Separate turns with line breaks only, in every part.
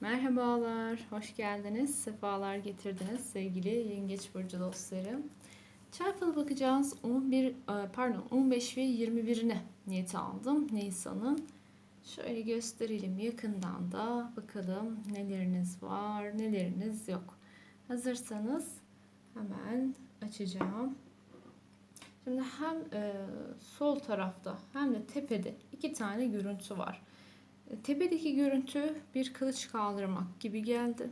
Merhabalar, hoş geldiniz, sefalar getirdiniz sevgili Yengeç Burcu dostlarım. Çarpılı bakacağız 11, e, pardon 15 ve 21'ine niyeti aldım Nisan'ın. Şöyle gösterelim yakından da bakalım neleriniz var, neleriniz yok. Hazırsanız hemen açacağım. Şimdi hem e, sol tarafta hem de tepede iki tane görüntü var. Tepedeki görüntü bir kılıç kaldırmak gibi geldi.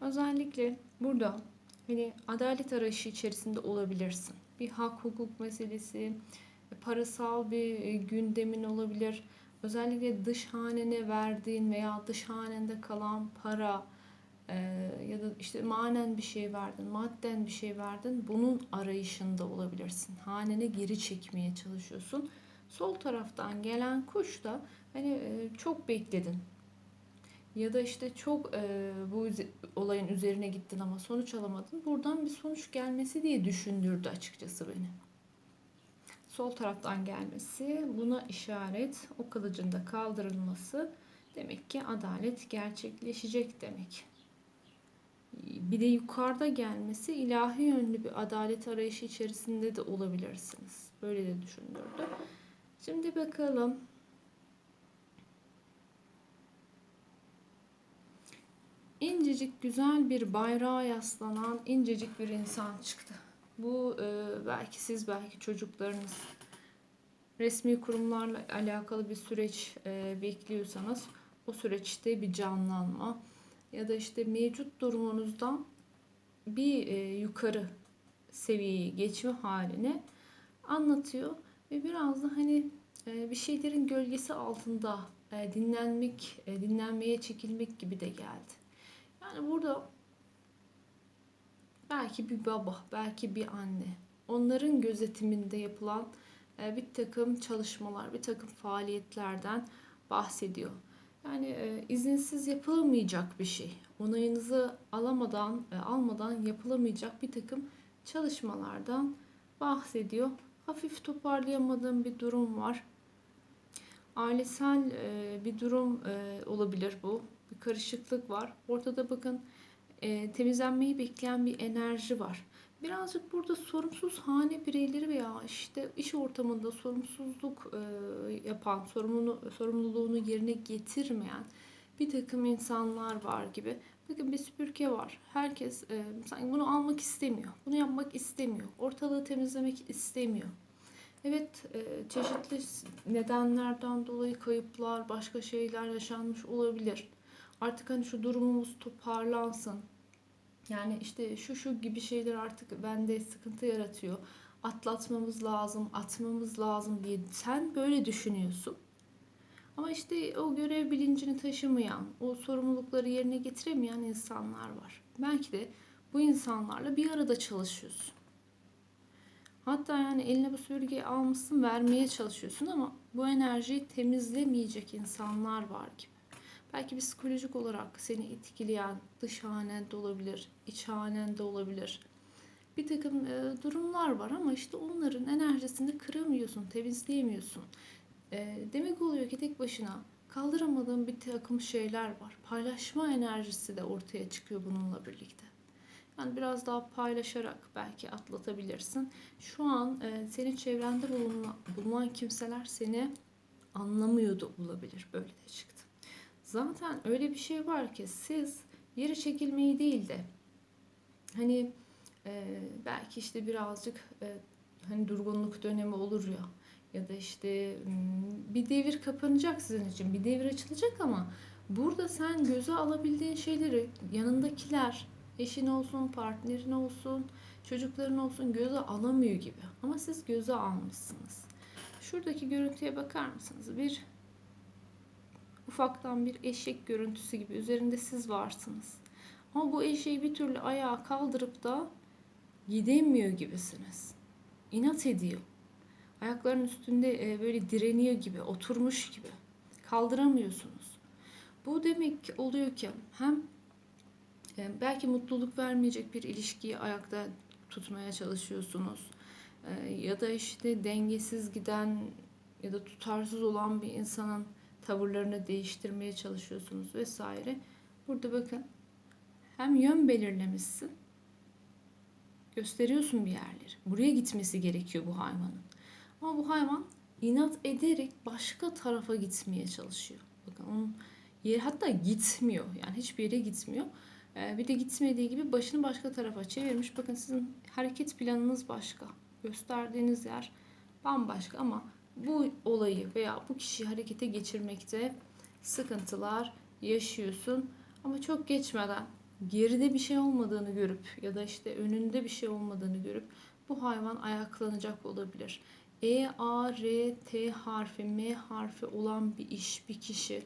Özellikle burada hani adalet arayışı içerisinde olabilirsin. Bir hak hukuk meselesi, e, parasal bir e, gündemin olabilir. Özellikle dış hanene verdiğin veya dış hanende kalan para e, ya da işte manen bir şey verdin, madden bir şey verdin. Bunun arayışında olabilirsin. Hanene geri çekmeye çalışıyorsun. Sol taraftan gelen kuş da hani e, çok bekledin. Ya da işte çok e, bu olayın üzerine gittin ama sonuç alamadın. Buradan bir sonuç gelmesi diye düşündürdü açıkçası beni. Sol taraftan gelmesi buna işaret. O kılıcın da kaldırılması demek ki adalet gerçekleşecek demek. Bir de yukarıda gelmesi ilahi yönlü bir adalet arayışı içerisinde de olabilirsiniz. Böyle de düşündürdü. Şimdi bakalım. İncecik güzel bir bayrağa yaslanan incecik bir insan çıktı. Bu e, belki siz belki çocuklarınız resmi kurumlarla alakalı bir süreç e, bekliyorsanız o süreçte bir canlanma ya da işte mevcut durumunuzdan bir e, yukarı seviyeye geçme haline anlatıyor ve biraz da hani e, bir şeylerin gölgesi altında e, dinlenmek, e, dinlenmeye çekilmek gibi de geldi. Yani burada belki bir baba, belki bir anne, onların gözetiminde yapılan e, bir takım çalışmalar, bir takım faaliyetlerden bahsediyor. Yani e, izinsiz yapılamayacak bir şey. Onayınızı alamadan, e, almadan yapılamayacak bir takım çalışmalardan bahsediyor. Hafif toparlayamadığım bir durum var. Ailesel bir durum olabilir bu. Bir karışıklık var. Ortada bakın e, temizlenmeyi bekleyen bir enerji var. Birazcık burada sorumsuz hane bireyleri veya işte iş ortamında sorumsuzluk e, yapan, sorumluluğunu, sorumluluğunu yerine getirmeyen bir takım insanlar var gibi. Bakın bir süpürge var. Herkes e, sanki bunu almak istemiyor. Bunu yapmak istemiyor. Ortalığı temizlemek istemiyor. Evet, e, çeşitli nedenlerden dolayı kayıplar, başka şeyler yaşanmış olabilir. Artık hani şu durumumuz toparlansın. Yani işte şu şu gibi şeyler artık bende sıkıntı yaratıyor. Atlatmamız lazım, atmamız lazım diye sen böyle düşünüyorsun. Ama işte o görev bilincini taşımayan, o sorumlulukları yerine getiremeyen insanlar var. Belki de bu insanlarla bir arada çalışıyorsun. Hatta yani eline bu süpürgeyi almışsın vermeye çalışıyorsun ama bu enerjiyi temizlemeyecek insanlar var gibi. Belki psikolojik olarak seni etkileyen dış hanen de olabilir, iç hanen de olabilir. Bir takım e, durumlar var ama işte onların enerjisini kıramıyorsun, temizleyemiyorsun. E, demek oluyor ki tek başına kaldıramadığın bir takım şeyler var. Paylaşma enerjisi de ortaya çıkıyor bununla birlikte. Yani biraz daha paylaşarak belki atlatabilirsin. Şu an e, senin çevrende bulunan, bulunan kimseler seni anlamıyor da olabilir. Böyle de çıktı. Zaten öyle bir şey var ki siz geri çekilmeyi değil de hani e, belki işte birazcık e, hani durgunluk dönemi olur ya ya da işte bir devir kapanacak sizin için bir devir açılacak ama burada sen göze alabildiğin şeyleri yanındakiler eşin olsun partnerin olsun çocukların olsun göze alamıyor gibi ama siz göze almışsınız. Şuradaki görüntüye bakar mısınız? Bir ufaktan bir eşek görüntüsü gibi üzerinde siz varsınız. Ama bu eşeği bir türlü ayağa kaldırıp da gidemiyor gibisiniz. İnat ediyor. Ayaklarının üstünde e, böyle direniyor gibi, oturmuş gibi. Kaldıramıyorsunuz. Bu demek oluyor ki hem e, belki mutluluk vermeyecek bir ilişkiyi ayakta tutmaya çalışıyorsunuz. E, Ya da işte dengesiz giden ya da tutarsız olan bir insanın tavırlarını değiştirmeye çalışıyorsunuz vesaire. Burada bakın hem yön belirlemişsin gösteriyorsun bir yerleri. Buraya gitmesi gerekiyor bu hayvanın. Ama bu hayvan inat ederek başka tarafa gitmeye çalışıyor. Bakın onun yeri hatta gitmiyor. Yani hiçbir yere gitmiyor. Ee, bir de gitmediği gibi başını başka tarafa çevirmiş. Bakın sizin hareket planınız başka. Gösterdiğiniz yer bambaşka ama bu olayı veya bu kişiyi harekete geçirmekte sıkıntılar yaşıyorsun. Ama çok geçmeden geride bir şey olmadığını görüp ya da işte önünde bir şey olmadığını görüp bu hayvan ayaklanacak olabilir. E, A, R, T harfi, M harfi olan bir iş, bir kişi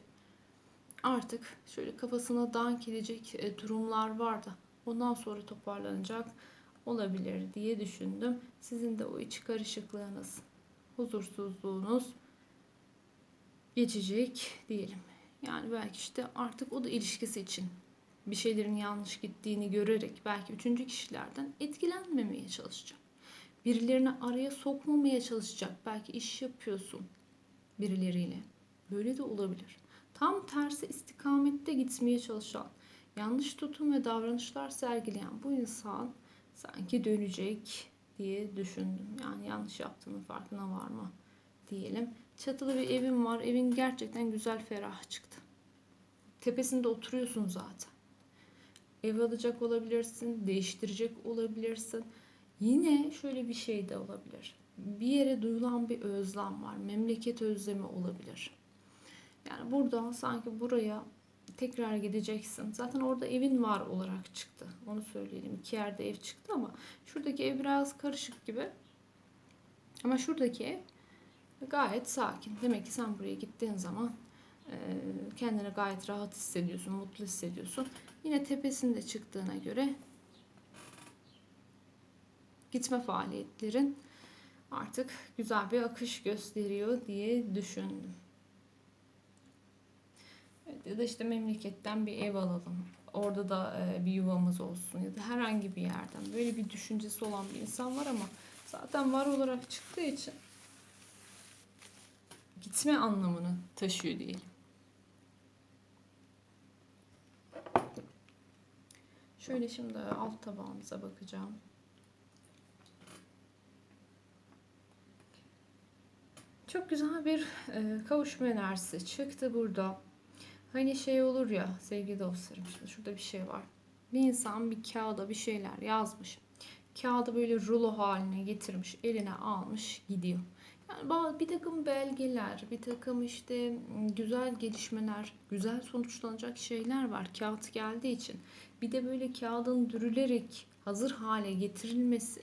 artık şöyle kafasına dank edecek e, durumlar var da ondan sonra toparlanacak olabilir diye düşündüm. Sizin de o iç karışıklığınız, huzursuzluğunuz geçecek diyelim. Yani belki işte artık o da ilişkisi için bir şeylerin yanlış gittiğini görerek belki üçüncü kişilerden etkilenmemeye çalışacak. Birilerini araya sokmamaya çalışacak. Belki iş yapıyorsun birileriyle. Böyle de olabilir. Tam tersi istikamette gitmeye çalışan, yanlış tutum ve davranışlar sergileyen bu insan sanki dönecek diye düşündüm. Yani yanlış yaptığının farkına var mı diyelim. Çatılı bir evim var. Evin gerçekten güzel ferah çıktı. Tepesinde oturuyorsun zaten. Ev alacak olabilirsin, değiştirecek olabilirsin. Yine şöyle bir şey de olabilir. Bir yere duyulan bir özlem var. Memleket özlemi olabilir. Yani burada sanki buraya tekrar gideceksin. Zaten orada evin var olarak çıktı. Onu söyleyelim. İki yerde ev çıktı ama şuradaki ev biraz karışık gibi. Ama şuradaki ev gayet sakin. Demek ki sen buraya gittiğin zaman kendini gayet rahat hissediyorsun, mutlu hissediyorsun. Yine tepesinde çıktığına göre gitme faaliyetlerin artık güzel bir akış gösteriyor diye düşündüm. Ya da işte memleketten bir ev alalım. Orada da bir yuvamız olsun ya da herhangi bir yerden. Böyle bir düşüncesi olan bir insan var ama zaten var olarak çıktığı için gitme anlamını taşıyor diyelim. Şöyle şimdi alt tabağımıza bakacağım. Çok güzel bir e, kavuşma enerjisi çıktı burada. Hani şey olur ya sevgili dostlarım şimdi şurada bir şey var. Bir insan bir kağıda bir şeyler yazmış. Kağıdı böyle rulo haline getirmiş, eline almış, gidiyor. Yani bir takım belgeler, bir takım işte güzel gelişmeler, güzel sonuçlanacak şeyler var kağıt geldiği için. Bir de böyle kağıdın dürülerek hazır hale getirilmesi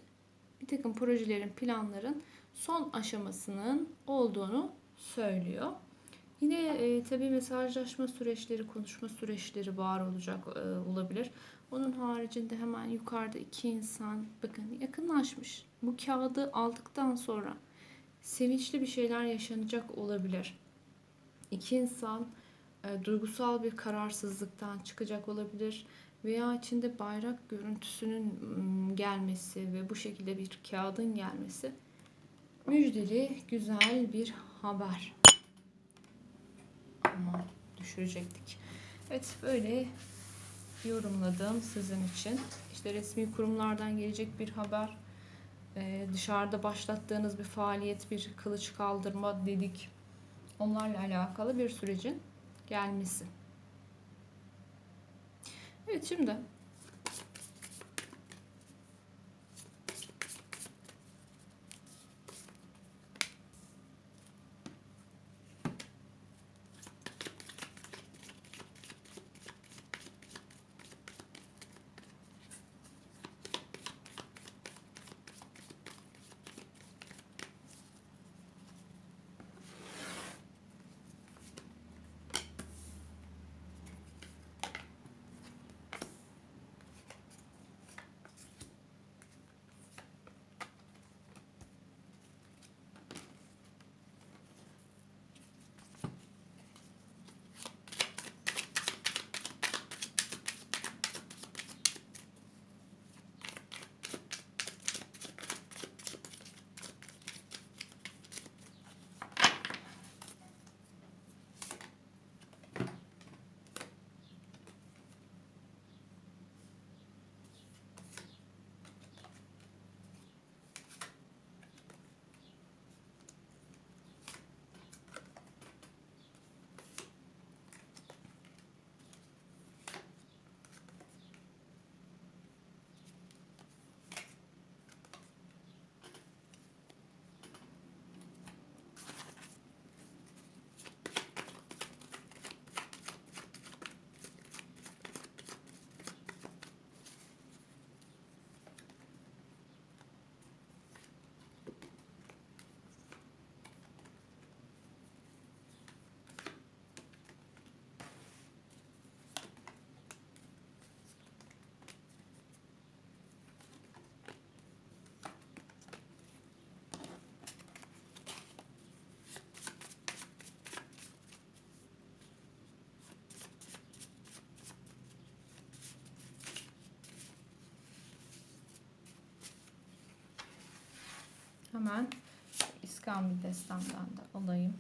bir takım projelerin, planların son aşamasının olduğunu söylüyor. Yine e, tabii mesajlaşma süreçleri, konuşma süreçleri var olacak e, olabilir. Onun haricinde hemen yukarıda iki insan bakın yakınlaşmış. Bu kağıdı aldıktan sonra sevinçli bir şeyler yaşanacak olabilir. İki insan e, duygusal bir kararsızlıktan çıkacak olabilir veya içinde bayrak görüntüsünün gelmesi ve bu şekilde bir kağıdın gelmesi müjdeli güzel bir haber. Ama düşürecektik. Evet böyle yorumladım sizin için. İşte resmi kurumlardan gelecek bir haber. Ee, dışarıda başlattığınız bir faaliyet, bir kılıç kaldırma dedik. Onlarla alakalı bir sürecin gelmesi. Evet şimdi Hemen İskambil destemden de alayım.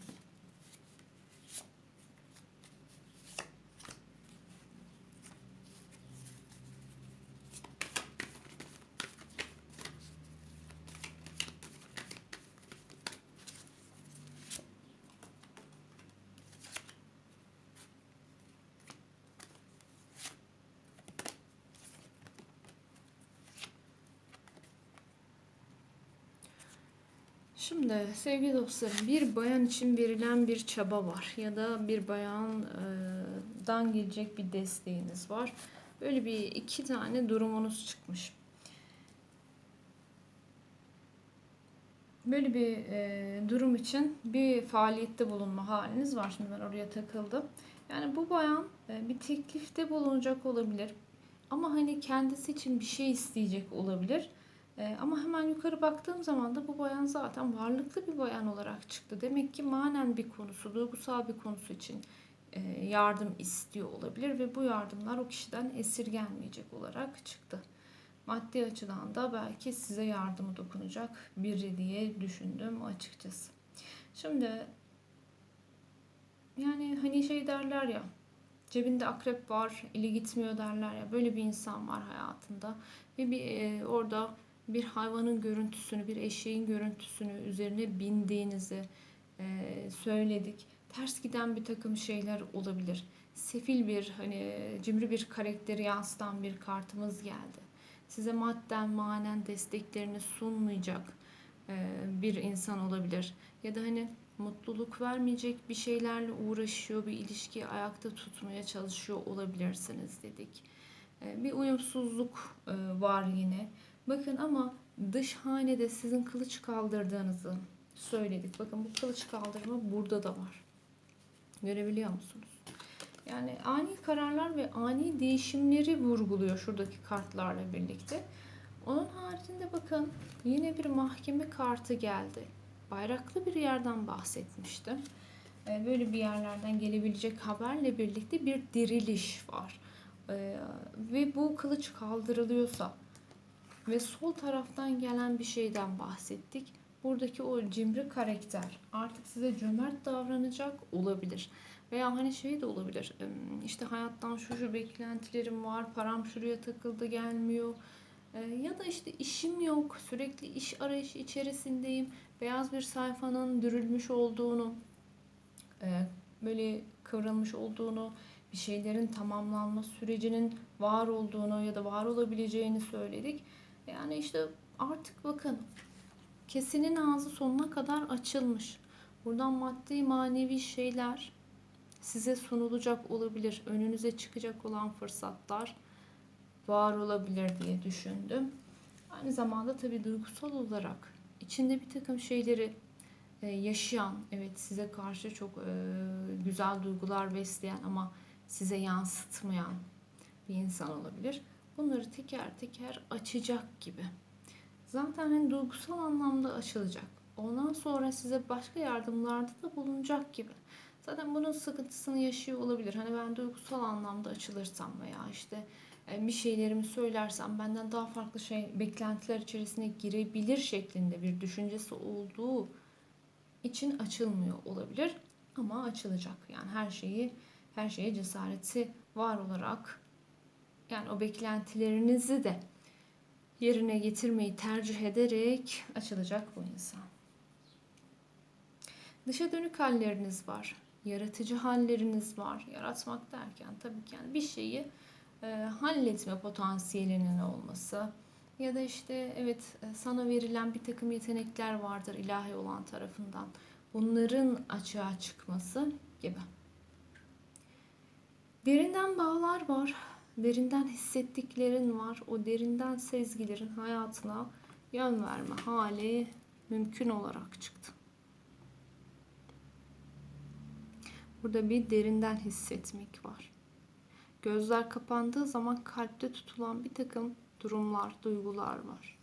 Şimdi sevgili dostlarım bir bayan için verilen bir çaba var ya da bir bayandan gelecek bir desteğiniz var. Böyle bir iki tane durumunuz çıkmış. Böyle bir e, durum için bir faaliyette bulunma haliniz var. Şimdi ben oraya takıldım. Yani bu bayan e, bir teklifte bulunacak olabilir. Ama hani kendisi için bir şey isteyecek olabilir. E, ama hemen yukarı baktığım zaman da bu bayan zaten varlıklı bir bayan olarak çıktı. Demek ki manen bir konusu, duygusal bir konusu için e, yardım istiyor olabilir ve bu yardımlar o kişiden esirgenmeyecek olarak çıktı. Maddi açıdan da belki size yardımı dokunacak biri diye düşündüm açıkçası. Şimdi yani hani şey derler ya cebinde akrep var eli gitmiyor derler ya böyle bir insan var hayatında ve bir e, orada bir hayvanın görüntüsünü, bir eşeğin görüntüsünü üzerine bindiğinizi e, söyledik. Ters giden bir takım şeyler olabilir. Sefil bir, hani cimri bir karakteri yansıtan bir kartımız geldi. Size madden, manen desteklerini sunmayacak e, bir insan olabilir. Ya da hani mutluluk vermeyecek bir şeylerle uğraşıyor, bir ilişkiyi ayakta tutmaya çalışıyor olabilirsiniz dedik. E, bir uyumsuzluk e, var yine. Bakın ama dış hanede sizin kılıç kaldırdığınızı söyledik. Bakın bu kılıç kaldırma burada da var. Görebiliyor musunuz? Yani ani kararlar ve ani değişimleri vurguluyor şuradaki kartlarla birlikte. Onun haricinde bakın yine bir mahkeme kartı geldi. Bayraklı bir yerden bahsetmiştim. Ee, böyle bir yerlerden gelebilecek haberle birlikte bir diriliş var. Ee, ve bu kılıç kaldırılıyorsa ve sol taraftan gelen bir şeyden bahsettik. Buradaki o cimri karakter artık size cömert davranacak olabilir. Veya hani şey de olabilir. İşte hayattan şu şu beklentilerim var. Param şuraya takıldı gelmiyor. Ya da işte işim yok. Sürekli iş arayışı içerisindeyim. Beyaz bir sayfanın dürülmüş olduğunu, böyle kıvrılmış olduğunu, bir şeylerin tamamlanma sürecinin var olduğunu ya da var olabileceğini söyledik. Yani işte artık bakın kesinin ağzı sonuna kadar açılmış. Buradan maddi manevi şeyler size sunulacak olabilir. Önünüze çıkacak olan fırsatlar var olabilir diye düşündüm. Aynı zamanda tabii duygusal olarak içinde bir takım şeyleri e, yaşayan, evet size karşı çok e, güzel duygular besleyen ama size yansıtmayan bir insan olabilir bunları teker teker açacak gibi. Zaten hani duygusal anlamda açılacak. Ondan sonra size başka yardımlarda da bulunacak gibi. Zaten bunun sıkıntısını yaşıyor olabilir. Hani ben duygusal anlamda açılırsam veya işte e, bir şeylerimi söylersem benden daha farklı şey beklentiler içerisine girebilir şeklinde bir düşüncesi olduğu için açılmıyor olabilir ama açılacak. Yani her şeyi her şeye cesareti var olarak yani o beklentilerinizi de yerine getirmeyi tercih ederek açılacak bu insan. Dışa dönük halleriniz var. Yaratıcı halleriniz var. Yaratmak derken tabii ki yani bir şeyi e, halletme potansiyelinin olması ya da işte evet e, sana verilen bir takım yetenekler vardır ilahi olan tarafından. Bunların açığa çıkması gibi. Derinden bağlar var derinden hissettiklerin var. O derinden sezgilerin hayatına yön verme hali mümkün olarak çıktı. Burada bir derinden hissetmek var. Gözler kapandığı zaman kalpte tutulan bir takım durumlar, duygular var.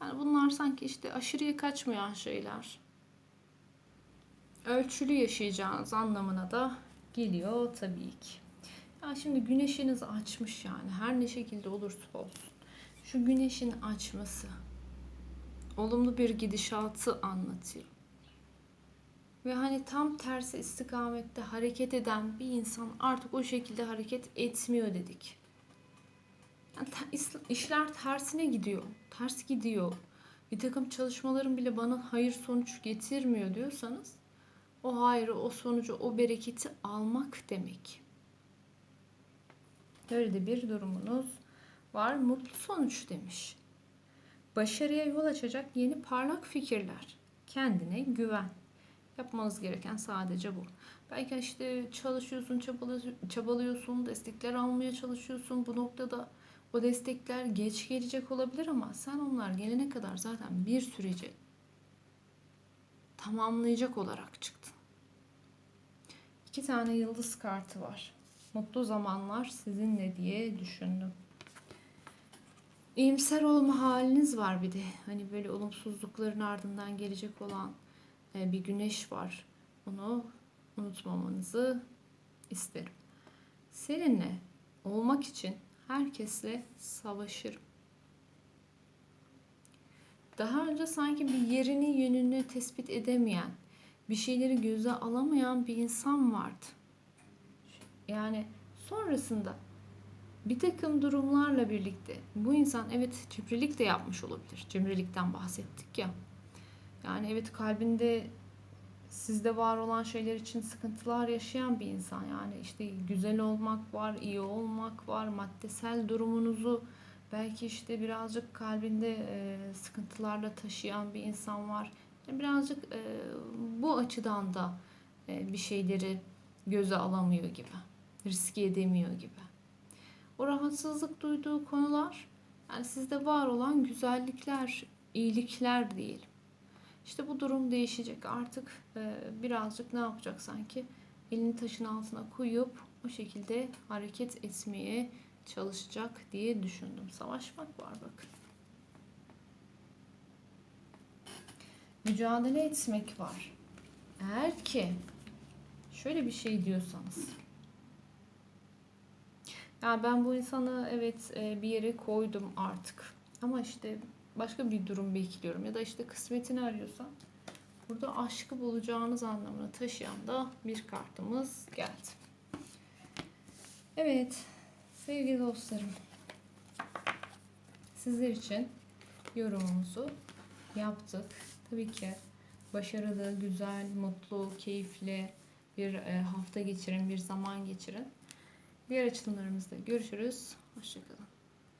Yani bunlar sanki işte aşırıya kaçmayan şeyler. Ölçülü yaşayacağınız anlamına da geliyor tabii ki. Ya şimdi güneşiniz açmış yani her ne şekilde olursa olsun. Şu güneşin açması olumlu bir gidişatı anlatıyor. Ve hani tam tersi istikamette hareket eden bir insan artık o şekilde hareket etmiyor dedik. Yani işler tersine gidiyor. Ters gidiyor. Bir takım çalışmalarım bile bana hayır sonuç getirmiyor diyorsanız o hayrı, o sonucu, o bereketi almak demek. Böyle bir durumunuz var. Mutlu sonuç demiş. Başarıya yol açacak yeni parlak fikirler. Kendine güven. Yapmanız gereken sadece bu. Belki işte çalışıyorsun, çabalıyorsun, destekler almaya çalışıyorsun. Bu noktada o destekler geç gelecek olabilir ama sen onlar gelene kadar zaten bir süreci tamamlayacak olarak çıktın. İki tane yıldız kartı var. Mutlu zamanlar sizinle diye düşündüm. İyimser olma haliniz var bir de. Hani böyle olumsuzlukların ardından gelecek olan e, bir güneş var. Onu unutmamanızı isterim. Seninle olmak için herkesle savaşırım. Daha önce sanki bir yerini yönünü tespit edemeyen, bir şeyleri göze alamayan bir insan vardı. Yani sonrasında bir takım durumlarla birlikte bu insan evet cimrilik de yapmış olabilir. Cimrilikten bahsettik ya. Yani evet kalbinde sizde var olan şeyler için sıkıntılar yaşayan bir insan. Yani işte güzel olmak var, iyi olmak var, maddesel durumunuzu belki işte birazcık kalbinde e, sıkıntılarla taşıyan bir insan var. Birazcık e, bu açıdan da e, bir şeyleri göze alamıyor gibi, riske edemiyor gibi. O rahatsızlık duyduğu konular yani sizde var olan güzellikler, iyilikler değil. İşte bu durum değişecek. Artık e, birazcık ne yapacak sanki? Elini taşın altına koyup o şekilde hareket etmeye çalışacak diye düşündüm. Savaşmak var bakın. Mücadele etmek var. Eğer ki şöyle bir şey diyorsanız. Ya ben bu insanı evet e, bir yere koydum artık. Ama işte başka bir durum bekliyorum ya da işte kısmetini arıyorsan burada aşkı bulacağınız anlamına taşıyan da bir kartımız geldi. Evet sevgili dostlarım sizler için yorumumuzu yaptık. Tabii ki başarılı, güzel, mutlu, keyifli bir e, hafta geçirin, bir zaman geçirin. Diğer açılımlarımızda görüşürüz. Hoşçakalın.